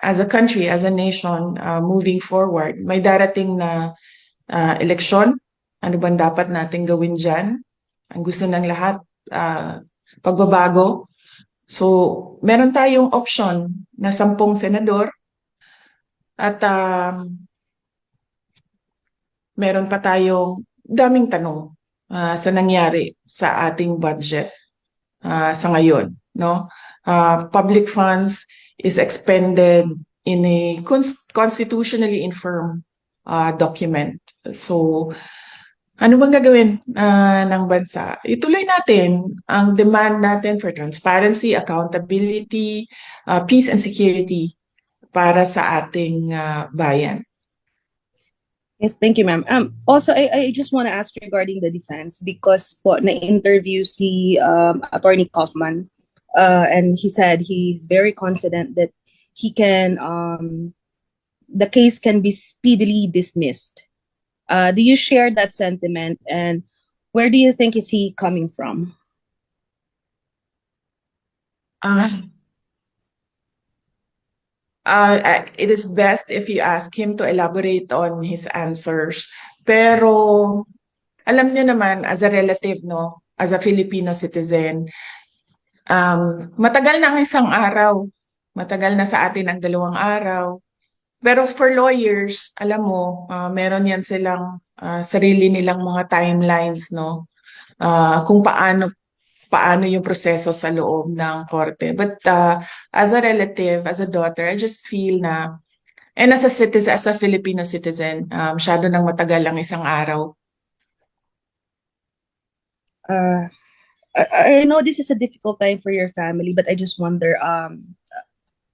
as a country, as a nation, uh, moving forward. May darating na uh, eleksyon. Ano bang dapat natin gawin dyan? Ang gusto ng lahat, uh, pagbabago. So, meron tayong option na sampung senador at um, meron pa tayong daming tanong uh, sa nangyari sa ating budget uh, sa ngayon. No? Uh, public funds is expended in a cons- constitutionally infirm uh, document. So, ano bang gagawin uh, ng bansa? Ituloy natin ang demand natin for transparency, accountability, uh, peace and security para sa ating uh, bayan. Yes, thank you, ma'am. Um, also, I, I just want to ask regarding the defense because po na-interview si um, Attorney Kaufman uh, and he said he's very confident that he can, um, the case can be speedily dismissed. Uh, do you share that sentiment and where do you think is he coming from? Uh, uh, it is best if you ask him to elaborate on his answers. Pero alam niyo naman, as a relative, no, as a Filipino citizen, um, matagal na ang isang araw. Matagal na sa atin ang dalawang araw. Pero for lawyers, alam mo, uh, meron yan silang uh, sarili nilang mga timelines, no? Uh, kung paano paano yung proseso sa loob ng korte. But uh, as a relative, as a daughter, I just feel na, and as a citizen, as a Filipino citizen, um, masyado nang matagal ang isang araw. Uh, I, I know this is a difficult time for your family, but I just wonder, um,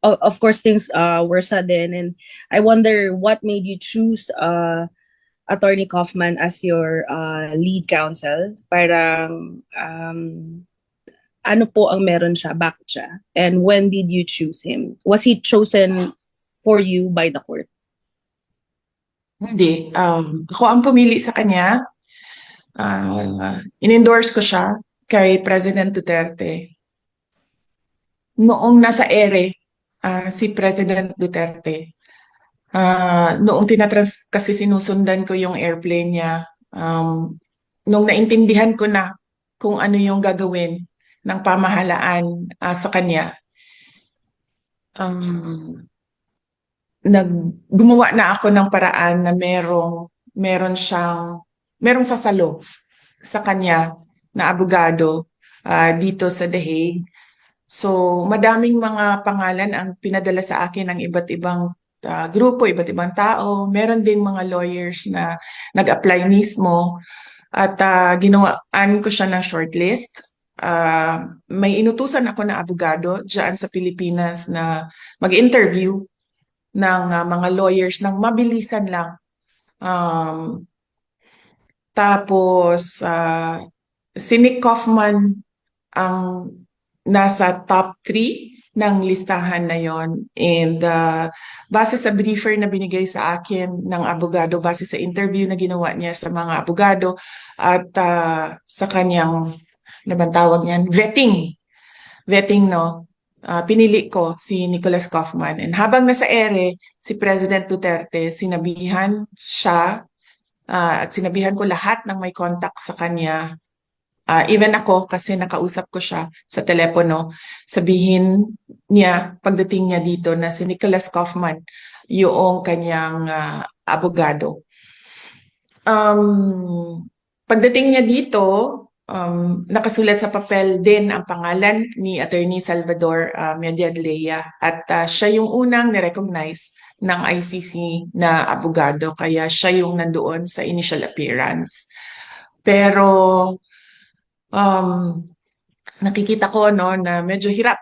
of, course, things uh, were sudden, and I wonder what made you choose uh, Attorney Kaufman as your uh, lead counsel. Parang, um, ano po ang meron siya, bakit siya? And when did you choose him? Was he chosen for you by the court? Hindi. Um, ako ang pumili sa kanya. Uh, in-endorse ko siya kay President Duterte. Noong nasa ere, uh, si President Duterte, uh, noong tinatrans, kasi sinusundan ko yung airplane niya, um, nung naintindihan ko na kung ano yung gagawin ng pamahalaan uh, sa kanya, um, nag gumawa na ako ng paraan na merong meron siyang merong sasalo sa kanya na abogado uh, dito sa The Hague. So, madaming mga pangalan ang pinadala sa akin ng iba't ibang uh, grupo, iba't ibang tao. Meron ding mga lawyers na nag-apply mismo at uh, ginawaan ko siya ng shortlist. Uh, may inutusan ako na abogado dyan sa Pilipinas na mag-interview ng uh, mga lawyers ng mabilisan lang. Um, tapos, uh, si Nick Kaufman ang nasa top 3 ng listahan na yon. And uh, base sa briefer na binigay sa akin ng abogado base sa interview na ginawa niya sa mga abogado at uh, sa kanyang naman tawag niyan? Vetting. Vetting no? Uh, pinili ko si Nicholas Kaufman. And habang nasa ere si President Duterte sinabihan siya uh, at sinabihan ko lahat ng may contact sa kanya Uh, even ako, kasi nakausap ko siya sa telepono, sabihin niya, pagdating niya dito, na si Nicholas Kaufman, yung kanyang uh, abogado. Um, pagdating niya dito, um, nakasulat sa papel din ang pangalan ni Attorney Salvador uh, Mediadleya at uh, siya yung unang nirecognize ng ICC na abogado kaya siya yung nandoon sa initial appearance. Pero um, nakikita ko no na medyo hirap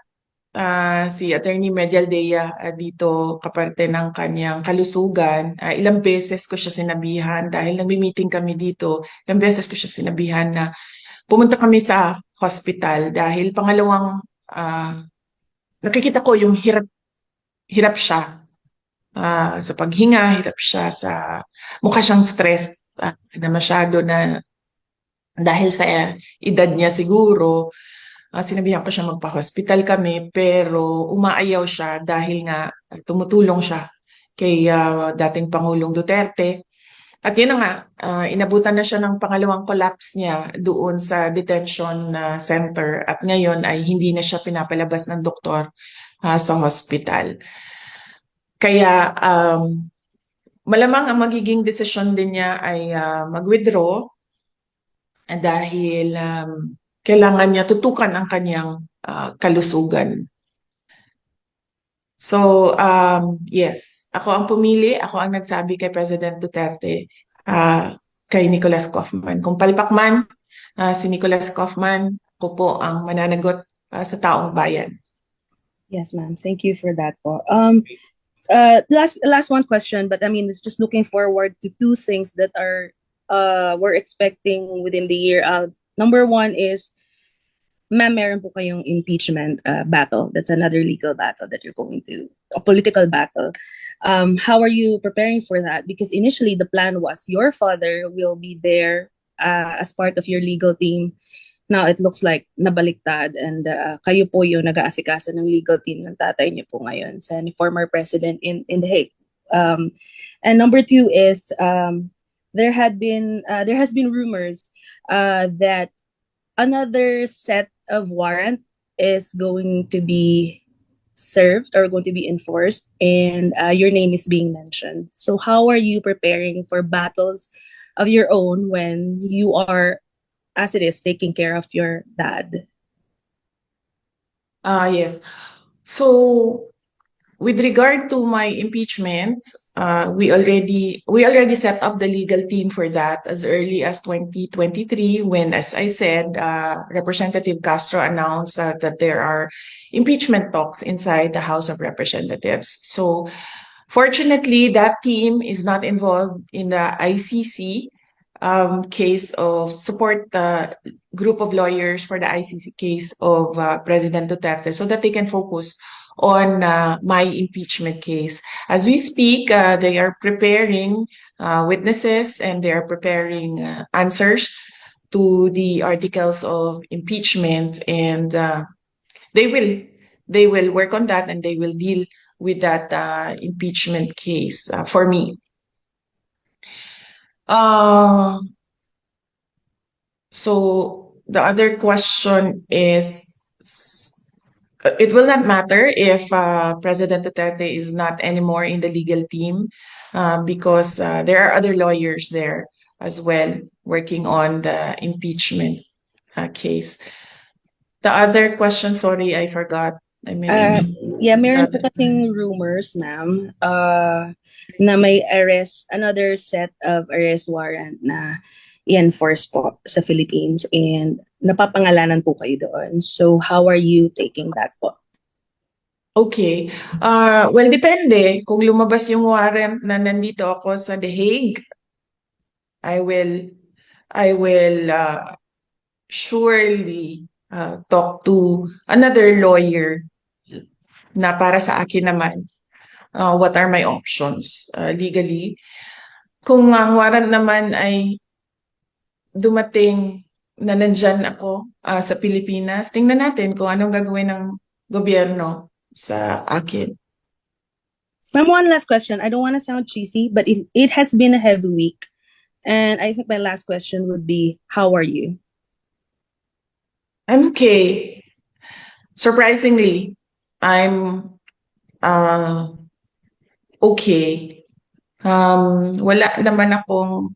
uh, si Attorney Medialdea uh, dito kaparte ng kanyang kalusugan. Uh, ilang beses ko siya sinabihan dahil nagmi-meeting kami dito. Ilang beses ko siya sinabihan na pumunta kami sa hospital dahil pangalawang uh, nakikita ko yung hirap hirap siya uh, sa paghinga, hirap siya sa mukha siyang stress uh, na masyado na dahil sa edad niya siguro, Ah, sinabihan ko siya magpa-hospital kami pero umaayaw siya dahil nga ah, tumutulong siya kay ah, dating Pangulong Duterte. At yun na nga, ah, inabutan na siya ng pangalawang collapse niya doon sa detention ah, center at ngayon ay hindi na siya pinapalabas ng doktor ah, sa hospital. Kaya um, malamang ang magiging desisyon din niya ay ah, mag-withdraw ah, dahil um, kailangan niya tutukan ang kanyang ah, kalusugan. So, um, yes, ako ang pumili, ako ang nagsabi kay President Duterte, ah, kay Nicolas Kaufman. Kung palpak man ah, si Nicolas Kaufman, ako po ang mananagot ah, sa taong bayan. Yes, ma'am. Thank you for that po. Um, uh, last last one question, but I mean, it's just looking forward to two things that are uh we're expecting within the year. Uh, number one is, ma'am, meron po kayong impeachment uh, battle. That's another legal battle that you're going to, a political battle. Um, how are you preparing for that? Because initially the plan was your father will be there uh, as part of your legal team. Now it looks like nabaliktad and uh, kayo po yung nag-aasikaso ng legal team ng tatay niyo po ngayon sa former president in in The Hague. Um, and number two is um, there had been uh, there has been rumors uh, that another set of warrant is going to be served or going to be enforced and uh, your name is being mentioned. So how are you preparing for battles of your own when you are as it is taking care of your dad? Ah, yes. So, with regard to my impeachment, uh, we already we already set up the legal team for that as early as 2023 when, as I said, uh, Representative Castro announced uh, that there are impeachment talks inside the House of Representatives. So, fortunately, that team is not involved in the ICC um, case of support the group of lawyers for the ICC case of uh, President Duterte so that they can focus on uh, my impeachment case. As we speak, uh, they are preparing uh, witnesses and they are preparing uh, answers to the articles of impeachment and uh, they will they will work on that and they will deal with that impeachment case for me. Uh, so the other question is, it will not matter if uh, President Duterte is not anymore in the legal team uh, because uh, there are other lawyers there as well working on the impeachment uh, case. The other question, sorry, I forgot. I Uh, missed. yeah, meron po kasing rumors, ma'am, uh, na may arrest, another set of arrest warrant na i-enforce po sa Philippines and napapangalanan po kayo doon. So, how are you taking that po? Okay. Uh, well, depende. Kung lumabas yung warrant na nandito ako sa The Hague, I will, I will uh, surely uh, talk to another lawyer na para sa akin naman. Uh, what are my options uh, legally? Kung ang warrant naman ay dumating na nandyan ako uh, sa Pilipinas, tingnan natin kung anong gagawin ng gobyerno sa akin. Ma'am, one last question. I don't want to sound cheesy, but it, it has been a heavy week. And I think my last question would be, how are you? I'm okay. Surprisingly, I'm uh, okay. Um, wala naman akong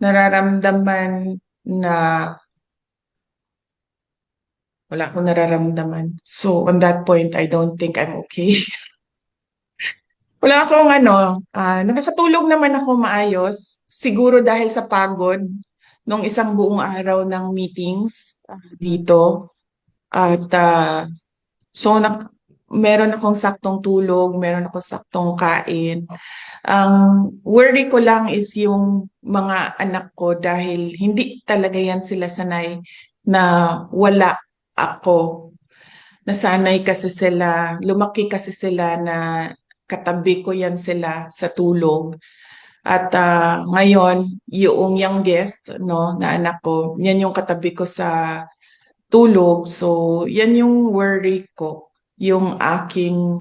nararamdaman na wala akong nararamdaman. So on that point, I don't think I'm okay. Wala akong ano, ah, nakakatulog naman ako maayos. Siguro dahil sa pagod nung isang buong araw ng meetings ah, dito. At ah, so na, meron akong saktong tulog, meron akong saktong kain. Ang worry ko lang is yung mga anak ko dahil hindi talaga yan sila sanay na wala ako. Nasanay kasi sila, lumaki kasi sila na katabi ko yan sila sa tulog. At ah, ngayon, yung youngest, no, na anak ko, yan yung katabi ko sa tulog. So, yan yung worry ko, yung aking